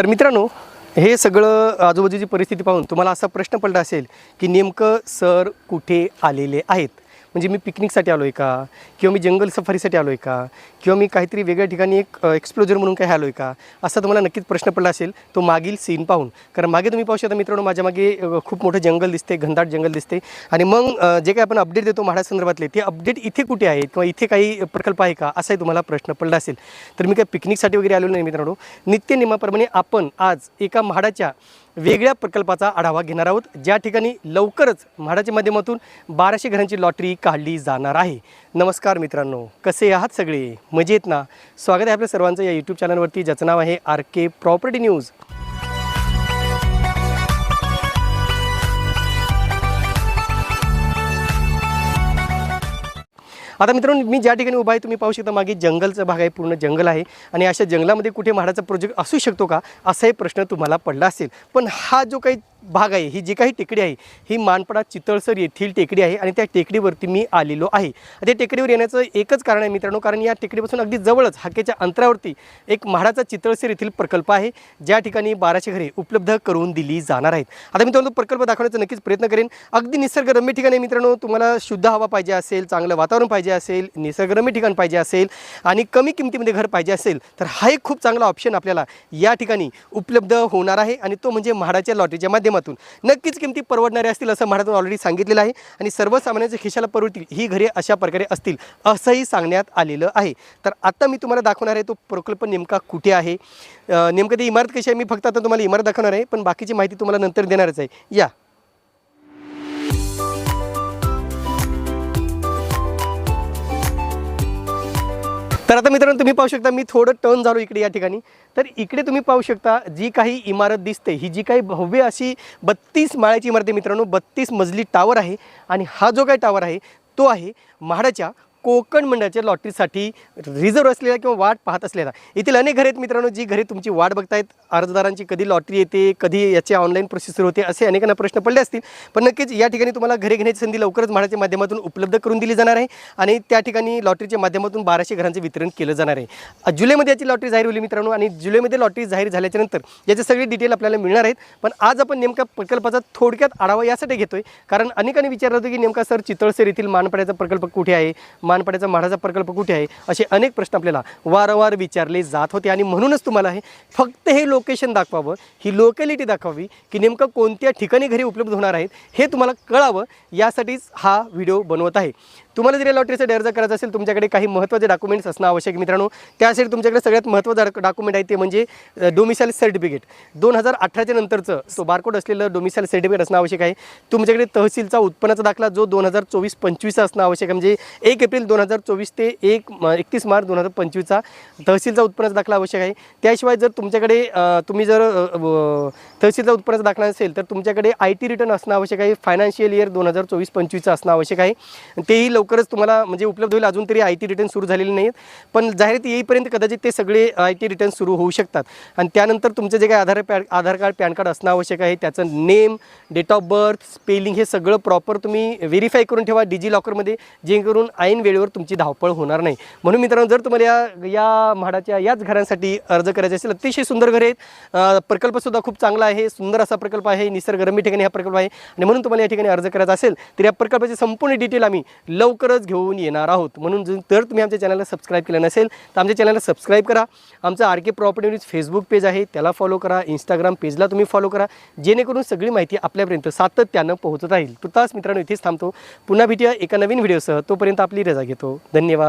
तर मित्रांनो हे सगळं आजूबाजूची परिस्थिती पाहून तुम्हाला असा प्रश्न पडला असेल की नेमकं सर कुठे आलेले आहेत? म्हणजे मी पिकनिकसाठी आलो आहे का? किंवा मी जंगल सफारीसाठी आलो आहे का? किंवा मी काहीतरी वेगळ्या ठिकाणी एक एक्सप्लोजर म्हणून काही आलो आहे का? असा तुम्हाला नक्कीच प्रश्न पडला असेल तो मागील सीन पाहून. कारण मागे तुम्ही पाहू शकता मित्रांनो माझ्या मागे खूप मोठं जंगल दिसते घनदाट जंगल दिसते आणि मग जे काही आपण अपडेट देतो महाडासंदर्भातले ते अपडेट इथे कुठे आहेत? किंवा इथे काही प्रकल्प आहे का? असाही तुम्हाला प्रश्न पडला असेल. तर मी काय पिकनिकसाठी वगैरे आलेलो नाही मित्रांनो. नित्यनियमाप्रमाणे आपण आज एका म्हाडाच्या वेगळ्या प्रकल्पाचा आढावा घेणार आहोत. ज्या ठिकाणी लवकरच म्हाडाच्या माध्यमातून बाराशे घरांची लॉटरी काढली जाणार आहे. नमस्कार मित्रांनो कसे आहात सगळे? मजेत ना? स्वागत आहे आपल्या सर्वांचं या यूट्यूब चॅनलवरती ज्याचं नाव आहे आर के प्रॉपर्टी न्यूज. आता मित्रांनो मी ज्या ठिकाणी उभा आहे तुम्ही पाहू शकता मागे जंगलचा भाग आहे पूर्ण जंगल आहे. आणि अशा जंगलामध्ये कुठे म्हाडाचा प्रोजेक्ट असू शकतो का? असाही प्रश्न तुम्हाला पडला असेल. पण हा जो काही भाग आहे. ही जी काही टेकडी आहे ही मानपडा चितळसर येथील टेकडी आहे आणि त्या टेकडीवरती मी आलेलो आहे. त्या टेकडीवर येण्याचं एकच कारण आहे मित्रांनो कारण या टेकडीपासून अगदी जवळच हाकेच्या अंतरावरती एक म्हाडाचा चितळसर येथील प्रकल्प आहे. ज्या ठिकाणी बाराशे घरे उपलब्ध करून दिली जाणार आहेत. आता मी तुम्हाला प्रकल्प दाखवण्याचा नक्कीच प्रयत्न करेन. अगदी निसर्गरम्य ठिकाणी मित्रांनो तुम्हाला शुद्ध हवा पाहिजे असेल चांगलं वातावरण पाहिजे असेल निसर्गरम्य ठिकाण पाहिजे असेल आणि कमी किमतीमध्ये घर पाहिजे असेल तर हा एक खूप चांगला ऑप्शन आपल्याला या ठिकाणी उपलब्ध होणार आहे. आणि तो म्हणजे म्हाडाच्या लॉटरीच्या माध्यमातून. नक्कीच किमती परवडणाऱ्या असतील असं म्हाडातून ऑलरेडी सांगितलेलं आहे. आणि सर्वसामान्यांच्या खिशाला परवडतील ही घरे अशा प्रकारे असतील असंही सांगण्यात आलेलं आहे. तर आता मी तुम्हाला दाखवणार आहे तो प्रकल्प नेमका कुठे आहे. नेमकं ती इमारत कशी आहे? मी फक्त आता तुम्हाला इमारत दाखवणार आहे पण बाकीची माहिती तुम्हाला नंतर देणारच आहे. या. तर आता मित्रांनो तुम्ही पाहू शकता मी थोडं टर्न झालो इकडे या ठिकाणी. तर इकडे तुम्ही पाहू शकता जी काही इमारत दिसते ही जी काही भव्य अशी बत्तीस माळ्याची इमारत आहे मित्रांनो बत्तीस मजली टावर आहे. आणि हा जो काही टावर आहे तो आहे म्हाडाच्या कोकण मंडळाच्या लॉटरीसाठी रिझर्व असलेला किंवा वाट पाहत असलेला. येथील अनेक घरे आहेत मित्रांनो जी घरे तुमची वाट बघतायत. अर्जदारांची कधी लॉटरी येते कधी याची ऑनलाईन प्रोसेस सुरू होते असे अनेकांना प्रश्न पडले असतील. पण नक्कीच या ठिकाणी तुम्हाला घरे घेण्याची संधी लवकरच म्हाडाच्या माध्यमातून उपलब्ध करून दिली जाणार आहे आणि त्या ठिकाणी लॉटरीच्या माध्यमातून बाराशे घरांचं वितरण केलं जाणार आहे. जुलैमध्ये याची लॉटरी जाहीर होली मित्रांनो आणि जुलैमध्ये लॉटरी जाहीर झाल्याच्यानंतर याचे सगळे डिटेल आपल्याला मिळणार आहेत. पण आज आपण नेमका प्रकल्पाचा थोडक्यात आढावा यासाठी घेतोय. कारण अनेकांनी विचारलं होतं की नेमका सर चितळसर येथील मानपाड्याचा प्रकल्प कुठे आहे? मानपाड्याचा म्हाडाचा प्रकल्प कुठे आहे? असे अनेक प्रश्न आपल्याला वारंवार विचारले जात होते आणि म्हणूनच तुम्हाला हे फक्त हे लोकेशन दाखवावं ही लोकॅलिटी दाखवावी की नेमकं कोणत्या ठिकाणी घरी उपलब्ध होणार आहेत हे तुम्हाला कळावं यासाठीच हा व्हिडिओ बनवत आहे. तुम्हाला जर या लॉटरीचा अर्ज करायचा असेल तुमच्याकडे काही महत्त्वाचे डॉक्युमेंट्स असणं आवश्यक आहे मित्रांनो. त्यासाठी तुमच्याकडे सगळ्यात महत्त्वाचं डॉक्युमेंट आहे ते म्हणजे डोमिसाईल सर्टिफिकेट दोन हजार अठराच्या नंतरचं तो बारकोड असलेलं डोमिसाईल सर्टिफिकेट असणं आवश्यक आहे. तुमच्याकडे तहसीलचा उत्पन्नाचा दाखला जो दोन हजार चोवीस पंचवीसचा असणं आवश्यक आहे. म्हणजे एक एप्रिल दोन हजार चोवीस ते एक एकतीस मार्च दोन हजार पंचवीसचा तहसीलचा उत्पन्नाचा दाखला आवश्यक आहे. त्याशिवाय जर तुमच्याकडे तुम्ही जर तहसीलचा उत्पन्नाचा दाखला असेल तर तुमच्याकडे आय टी रिटर्न असणं आवश्यक आहे. फायनान्शियल इयर दोन हजार चोवीस पंचवीसचं असणं आवश्यक आहे. तेही लवकरच तुम्हाला म्हणजे उपलब्ध होईल. अजून तरी आय टी रिटर्न सुरू झालेले नाहीत. पण जाहिरात येईपर्यंत कदाचित ते सगळे आय टी रिटर्न सुरू होऊ शकतात. आणि त्यानंतर तुमचं जे काही Aadhaar pad Aadhaar card pan card असणं आवश्यक आहे. त्याचं name date of birth spelling हे सगळं प्रॉपर तुम्ही व्हेरीफाय करून ठेवा. डिजी लॉकरमध्ये जेणेकरून ऐन वेळेवर तुमची धावपळ होणार नाही. म्हणून मित्रांनो जर तुम्हाला या या म्हाडाच्या याच घरांसाठी अर्ज करायचे असेल अतिशय सुंदर घरे आहेत. प्रकल्पसुद्धा खूप चांगला आहे सुंदर असा प्रकल्प आहे निसर्गरम्य ठिकाणी हा प्रकल्प आहे. आणि म्हणून तुम्हाला या ठिकाणी अर्ज करायचा असेल तर या प्रकल्पाची संपूर्ण डिटेल आम्ही लवकरच घेऊन येणार आहोत. म्हणून जर तुम्ही आमच्या चॅनलला सबस्क्राईब केलं नसेल तर आमच्या चॅनलला सबस्क्राईब करा. आमचं R K property news Facebook page आहे त्याला फॉलो करा. इंस्टाग्राम पेजला तुम्ही फॉलो करा. जेणेकरून सगळी माहिती आपल्यापर्यंत सातत्यानं पोहोचत राहील. तुर्तास मित्रांनो इथेच थांबतो. पुन्हा भेटूया एका नवीन व्हिडिओसह तोपर्यंत आपली रजा फायदा घेतो. धन्यवाद.